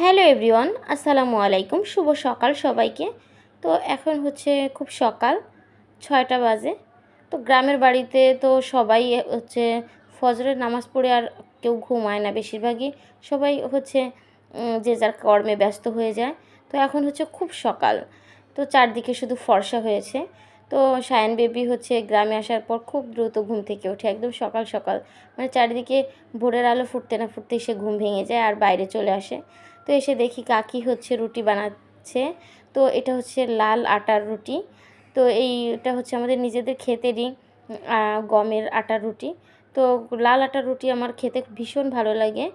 Hello everyone, আসসালামু আলাইকুম। শুভ সকাল সবাইকে। তো এখন হচ্ছে খুব সকাল, ছয়টা বাজে। তো গ্রামের বাড়িতে তো সবাই হচ্ছে ফজরের নামাজ পড়ে আর কেউ ঘুমায় না বেশিরভাগই। সবাই হচ্ছে যে যার কর্মে ব্যস্ত হয়ে যায়। তো এখন হচ্ছে খুব সকাল। তো চারদিকে শুধু ফর্সা হয়েছে। তো সায়ন বেবি হচ্ছে গ্রামে আসার পর খুব দ্রুত ঘুম থেকে ওঠে, একদম সকাল সকাল। মানে চারিদিকে ভোরের আলো ফুটতে না ফুটতে সে ঘুম ভেঙে যায় আর বাইরে চলে আসে। তো এসে দেখি কাকি হচ্ছে রুটি বানাচ্ছে। তো এটা হচ্ছে লাল আটার রুটি। তো এইটা হচ্ছে আমাদের নিজেদের ক্ষেতেরই গমের আটার রুটি। তো লাল আটার রুটি আমার খেতে ভীষণ ভালো লাগে।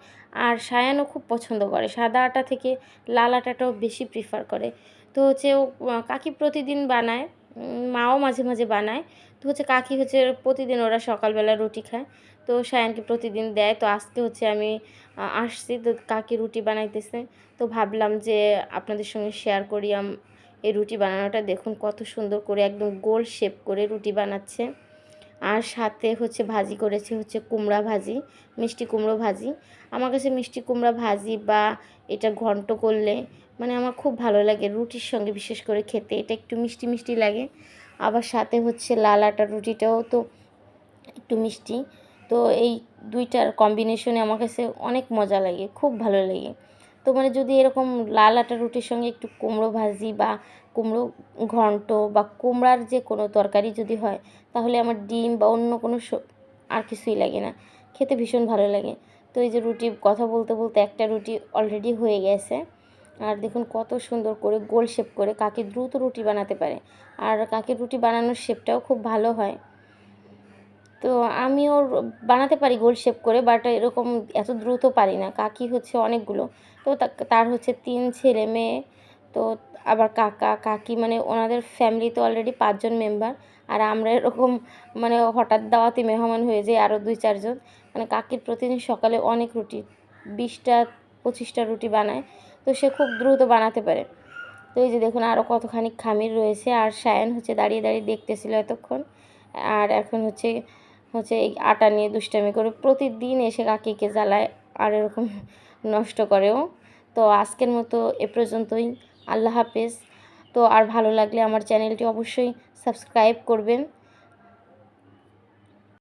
আর সায়ানও খুব পছন্দ করে। সাদা আটা থেকে লাল আটাটাও বেশি প্রিফার করে। তো হচ্ছে ও, কাকি প্রতিদিন বানায়। মাও মাঝে মাঝে বানায়। তো হচ্ছে কাকি হচ্ছে প্রতিদিন ওরা সকালবেলা রুটি খায়। তো সায়নকে প্রতিদিন দেয়। তো আজকে হচ্ছে আমি আসছি। তো কাকি রুটি বানাইতেছে। তো ভাবলাম যে আপনাদের সঙ্গে শেয়ার করি এই রুটি বানানোটা। দেখুন কত সুন্দর করে একদম গোল শেপ করে রুটি বানাচ্ছে। আর সাথে হচ্ছে ভাজি করেছে হচ্ছে কুমড়া ভাজি, মিষ্টি কুমড়ো ভাজি। আমার কাছে মিষ্টি কুমড়া ভাজি বা এটা ঘন্ট করলে মানে আমার খুব ভালো লাগে রুটির সঙ্গে বিশেষ করে খেতে। এটা একটু মিষ্টি মিষ্টি লাগে। আবার সাথে হচ্ছে লাল আটার রুটিটাও তো একটু মিষ্টি। তো এই দুইটার কম্বিনেশনে আমার কাছে অনেক মজা লাগে, খুব ভালো লাগে। তো মানে যদি এরকম লাল আটা রুটির সঙ্গে একটু কুমড়ো ভাজি বা কুমড়ো ঘন্ট বা কুমড়ার যে কোনো তরকারি যদি হয়, তাহলে আমার ডিম বা অন্য কোনো আর কিছুই লাগে না। খেতে ভীষণ ভালো লাগে। তো এই যে রুটি, কথা বলতে বলতে একটা রুটি অলরেডি হয়ে গেছে। আর দেখুন কত সুন্দর করে গোল শেপ করে কাকে দ্রুত রুটি বানাতে পারে। আর কাকের রুটি বানানোর শেপটাও খুব ভালো হয়। তো আমি ওর বানাতে পারি গোল শেপ করে বাট এরকম এত দ্রুত পারি না। কাকি হচ্ছে অনেকগুলো। তো তার হচ্ছে তিন ছেলে মেয়ে, তো আবার কাকা, কাকি মানে ওনাদের ফ্যামিলি তো অলরেডি পাঁচজন মেম্বার আর আমরা এরকম মানে হঠাৎ দাওয়াতি মেহমান হয়ে যাই আরও দুই চারজন। মানে কাকির প্রতিদিন সকালে অনেক রুটি, বিশটা, পঁচিশটা রুটি বানায়, তো সে খুব দ্রুত বানাতে পারে। তো এই যে দেখুন আরও কতখানি খামির রয়েছে, আর সায়ন হচ্ছে দাঁড়িয়ে দাঁড়িয়ে দেখতেছিল এতক্ষণ, আর এখন হচ্ছে হচ্ছে এই আটা নিয়ে দুষ্টামি করে প্রতিদিন এসে কাকিকে জ্বালায় আর এরকম নষ্ট করেও। তো আজকের মতো এ পর্যন্তই। আল্লাহ হাফেজ। তো আর ভালো লাগলে আমার চ্যানেলটি অবশ্যই সাবস্ক্রাইব করবেন।